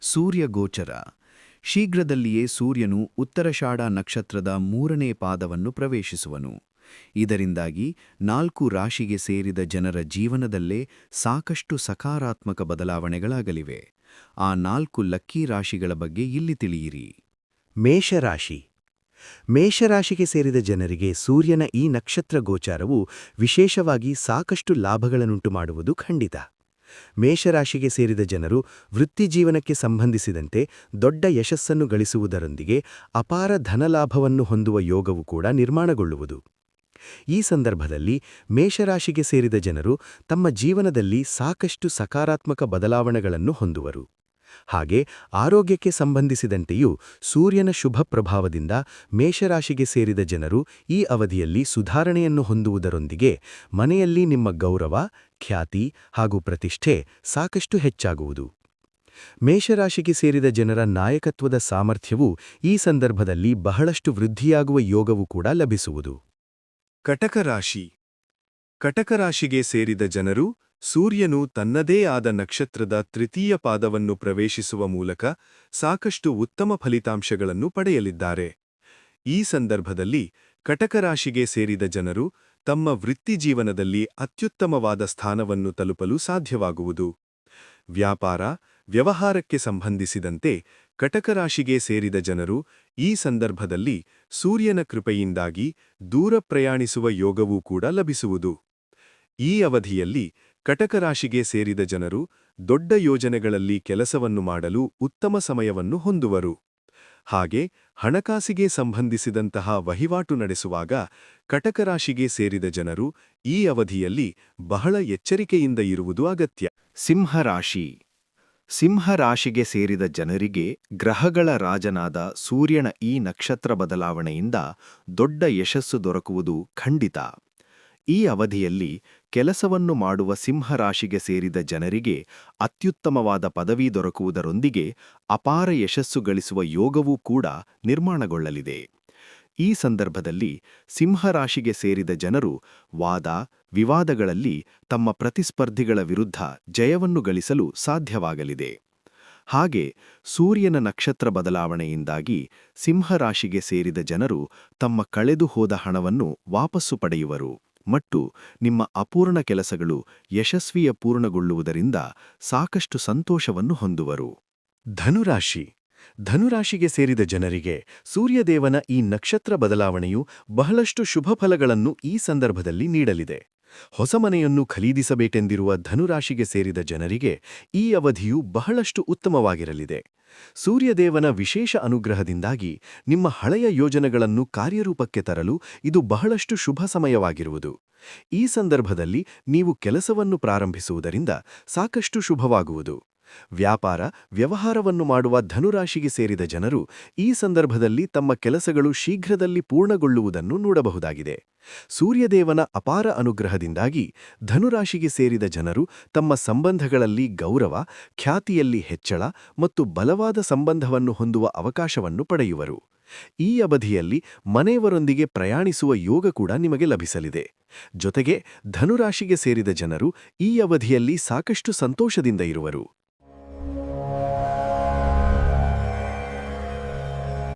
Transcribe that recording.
ಸೂರ್ಯ ಗೋಚರ. ಶೀಘ್ರದಲ್ಲಿಯೇ ಸೂರ್ಯನು ಉತ್ತರಷಾಢ ನಕ್ಷತ್ರದ ಮೂರನೇ ಪಾದವನ್ನು ಪ್ರವೇಶಿಸುವನು. ಇದರಿಂದಾಗಿ ನಾಲ್ಕು ರಾಶಿಗೆ ಸೇರಿದ ಜನರ ಜೀವನದಲ್ಲೇ ಸಾಕಷ್ಟು ಸಕಾರಾತ್ಮಕ ಬದಲಾವಣೆಗಳಾಗಲಿವೆ. ಆ ನಾಲ್ಕು ಲಕ್ಕಿ ರಾಶಿಗಳ ಬಗ್ಗೆ ಇಲ್ಲಿ ತಿಳಿಯಿರಿ. ಮೇಷರಾಶಿ. ಮೇಷರಾಶಿಗೆ ಸೇರಿದ ಜನರಿಗೆ ಸೂರ್ಯನ ಈ ನಕ್ಷತ್ರ ಗೋಚಾರವು ವಿಶೇಷವಾಗಿ ಸಾಕಷ್ಟು ಲಾಭಗಳನ್ನುಂಟು ಮಾಡುವುದು ಖಂಡಿತ. ಮೇಷರಾಶಿಗೆ ಸೇರಿದ ಜನರು ವೃತ್ತಿಜೀವನಕ್ಕೆ ಸಂಬಂಧಿಸಿದಂತೆ ದೊಡ್ಡ ಯಶಸ್ಸನ್ನು ಗಳಿಸುವುದರೊಂದಿಗೆ ಅಪಾರ ಧನಲಾಭವನ್ನು ಹೊಂದುವ ಯೋಗವು ಕೂಡ ನಿರ್ಮಾಣಗೊಳ್ಳುವುದು. ಈ ಸಂದರ್ಭದಲ್ಲಿ ಮೇಷರಾಶಿಗೆ ಸೇರಿದ ಜನರು ತಮ್ಮ ಜೀವನದಲ್ಲಿ ಸಾಕಷ್ಟು ಸಕಾರಾತ್ಮಕ ಬದಲಾವಣೆಗಳನ್ನು ಹೊಂದುವರು. ಹಾಗೆ ಆರೋಗ್ಯಕ್ಕೆ ಸಂಬಂಧಿಸಿದಂತೆಯೂ ಸೂರ್ಯನ ಶುಭ ಪ್ರಭಾವದಿಂದ ಮೇಷರಾಶಿಗೆ ಸೇರಿದ ಜನರು ಈ ಅವಧಿಯಲ್ಲಿ ಸುಧಾರಣೆಯನ್ನು ಹೊಂದುವುದರೊಂದಿಗೆ ಮನೆಯಲ್ಲಿ ನಿಮ್ಮ ಗೌರವ, ಖ್ಯಾತಿ ಹಾಗೂ ಪ್ರತಿಷ್ಠೆ ಸಾಕಷ್ಟು ಹೆಚ್ಚಾಗುವುದು. ಮೇಷರಾಶಿಗೆ ಸೇರಿದ ಜನರ ನಾಯಕತ್ವದ ಸಾಮರ್ಥ್ಯವು ಈ ಸಂದರ್ಭದಲ್ಲಿ ಬಹಳಷ್ಟು ವೃದ್ಧಿಯಾಗುವ ಯೋಗವೂ ಕೂಡ ಲಭಿಸುವುದು. ಕಟಕರಾಶಿ. ಕಟಕರಾಶಿಗೆ ಕಟಕ ರಾಶಿಗೆ ಸೇರಿದ ಜನರು ಸೂರ್ಯನು ತನ್ನದೇ ಆದ ನಕ್ಷತ್ರದ ತೃತೀಯ ಪಾದವನ್ನು ಪ್ರವೇಶಿಸುವ ಮೂಲಕ ಸಾಕಷ್ಟು ಉತ್ತಮ ಫಲಿತಾಂಶಗಳನ್ನು ಪಡೆಯಲಿದ್ದಾರೆ. ಈ ಸಂದರ್ಭದಲ್ಲಿ ಕಟಕರಾಶಿಗೆ ಸೇರಿದ ಜನರು ತಮ್ಮ ವೃತ್ತಿಜೀವನದಲ್ಲಿ ಅತ್ಯುತ್ತಮವಾದ ಸ್ಥಾನವನ್ನು ತಲುಪಲು ಸಾಧ್ಯವಾಗುವುದು. ವ್ಯಾಪಾರ, ವ್ಯವಹಾರಕ್ಕೆ ಸಂಬಂಧಿಸಿದಂತೆ ಕಟಕರಾಶಿಗೆ ಸೇರಿದ ಜನರು ಈ ಸಂದರ್ಭದಲ್ಲಿ ಸೂರ್ಯನ ಕೃಪೆಯಿಂದಾಗಿ ದೂರ ಪ್ರಯಾಣಿಸುವ ಯೋಗವೂ ಕೂಡ ಲಭಿಸುವುದು. ಈ ಅವಧಿಯಲ್ಲಿ ಕಟಕ ರಾಶಿಗೆ ಸೇರಿದ ಜನರು ದೊಡ್ಡ ಯೋಜನೆಗಳಲ್ಲಿ ಕೆಲಸವನ್ನು ಮಾಡಲು ಉತ್ತಮ ಸಮಯವನ್ನು ಹೊಂದುವರು. ಹಾಗೆ ಹಣಕಾಸಿಗೆ ಸಂಬಂಧಿಸಿದಂತಹ ವಹಿವಾಟು ನಡೆಸುವಾಗ ಕಟಕ ರಾಶಿಗೆ ಸೇರಿದ ಜನರು ಈ ಅವಧಿಯಲ್ಲಿ ಬಹಳ ಎಚ್ಚರಿಕೆಯಿಂದ ಇರುವುದು ಅಗತ್ಯ. ಸಿಂಹರಾಶಿ. ಸಿಂಹರಾಶಿಗೆ ಸೇರಿದ ಜನರಿಗೆ ಗ್ರಹಗಳ ರಾಜನಾದ ಸೂರ್ಯನ ಈ ನಕ್ಷತ್ರ ಬದಲಾವಣೆಯಿಂದ ದೊಡ್ಡ ಯಶಸ್ಸು ದೊರಕುವುದು ಖಂಡಿತ. ಈ ಅವಧಿಯಲ್ಲಿ ಕೆಲಸವನ್ನು ಮಾಡುವ ಸಿಂಹರಾಶಿಗೆ ಸೇರಿದ ಜನರಿಗೆ ಅತ್ಯುತ್ತಮವಾದ ಪದವಿ ದೊರಕುವುದರೊಂದಿಗೆ ಅಪಾರ ಯಶಸ್ಸು ಗಳಿಸುವ ಯೋಗವೂ ಕೂಡ ನಿರ್ಮಾಣಗೊಳ್ಳಲಿದೆ. ಈ ಸಂದರ್ಭದಲ್ಲಿ ಸಿಂಹರಾಶಿಗೆ ಸೇರಿದ ಜನರು ವಾದ, ವಿವಾದಗಳಲ್ಲಿ ತಮ್ಮ ಪ್ರತಿಸ್ಪರ್ಧಿಗಳ ವಿರುದ್ಧ ಜಯವನ್ನು ಗಳಿಸಲು ಸಾಧ್ಯವಾಗಲಿದೆ. ಹಾಗೆ ಸೂರ್ಯನ ನಕ್ಷತ್ರ ಬದಲಾವಣೆಯಿಂದಾಗಿ ಸಿಂಹರಾಶಿಗೆ ಸೇರಿದ ಜನರು ತಮ್ಮ ಕಳೆದು ಹೋದ ಹಣವನ್ನು ವಾಪಸ್ಸು ಪಡೆಯುವರು. ಮತ್ತು ನಿಮ್ಮ ಅಪೂರ್ಣ ಕೆಲಸಗಳು ಯಶಸ್ವಿಯ ಪೂರ್ಣಗೊಳ್ಳುವುದರಿಂದ ಸಾಕಷ್ಟು ಸಂತೋಷವನ್ನು ಹೊಂದುವರು. ಧನುರಾಶಿ. ಧನುರಾಶಿಗೆ ಸೇರಿದ ಜನರಿಗೆ ಸೂರ್ಯದೇವನ ಈ ನಕ್ಷತ್ರ ಬದಲಾವಣೆಯು ಬಹಳಷ್ಟು ಶುಭ ಫಲಗಳನ್ನು ಈ ಸಂದರ್ಭದಲ್ಲಿ ನೀಡಲಿದೆ. ಹೊಸ ಮನೆಯನ್ನು ಖರೀದಿಸಬೇಕೆಂದಿರುವ ಧನುರಾಶಿಗೆ ಸೇರಿದ ಜನರಿಗೆ ಈ ಅವಧಿಯು ಬಹಳಷ್ಟು ಉತ್ತಮವಾಗಿರಲಿದೆ. ಸೂರ್ಯದೇವನ ವಿಶೇಷ ಅನುಗ್ರಹದಿಂದಾಗಿ ನಿಮ್ಮ ಹಳೆಯ ಯೋಜನೆಗಳನ್ನು ಕಾರ್ಯರೂಪಕ್ಕೆ ತರಲು ಇದು ಬಹಳಷ್ಟು ಶುಭ ಸಮಯವಾಗಿರುವುದು. ಈ ಸಂದರ್ಭದಲ್ಲಿ ನೀವು ಕೆಲಸವನ್ನು ಪ್ರಾರಂಭಿಸುವುದರಿಂದ ಸಾಕಷ್ಟು ಶುಭವಾಗುವುದು. ವ್ಯಾಪಾರ, ವ್ಯವಹಾರವನ್ನು ಮಾಡುವ ಧನುರಾಶಿಗೆ ಸೇರಿದ ಜನರು ಈ ಸಂದರ್ಭದಲ್ಲಿ ತಮ್ಮ ಕೆಲಸಗಳು ಶೀಘ್ರದಲ್ಲಿ ಪೂರ್ಣಗೊಳ್ಳುವುದನ್ನು ನೋಡಬಹುದಾಗಿದೆ. ಸೂರ್ಯದೇವನ ಅಪಾರ ಅನುಗ್ರಹದಿಂದಾಗಿ ಧನುರಾಶಿಗೆ ಸೇರಿದ ಜನರು ತಮ್ಮ ಸಂಬಂಧಗಳಲ್ಲಿ ಗೌರವ, ಖ್ಯಾತಿಯಲ್ಲಿ ಹೆಚ್ಚಳ ಮತ್ತು ಬಲವಾದ ಸಂಬಂಧವನ್ನು ಹೊಂದುವ ಅವಕಾಶವನ್ನು ಪಡೆಯುವರು. ಈ ಅವಧಿಯಲ್ಲಿ ಮನೆಯವರೊಂದಿಗೆ ಪ್ರಯಾಣಿಸುವ ಯೋಗ ಕೂಡ ನಿಮಗೆ ಲಭಿಸಲಿದೆ. ಜೊತೆಗೆ ಧನುರಾಶಿಗೆ ಸೇರಿದ ಜನರು ಈ ಅವಧಿಯಲ್ಲಿ ಸಾಕಷ್ಟು ಸಂತೋಷದಿಂದ ಇರುವರು.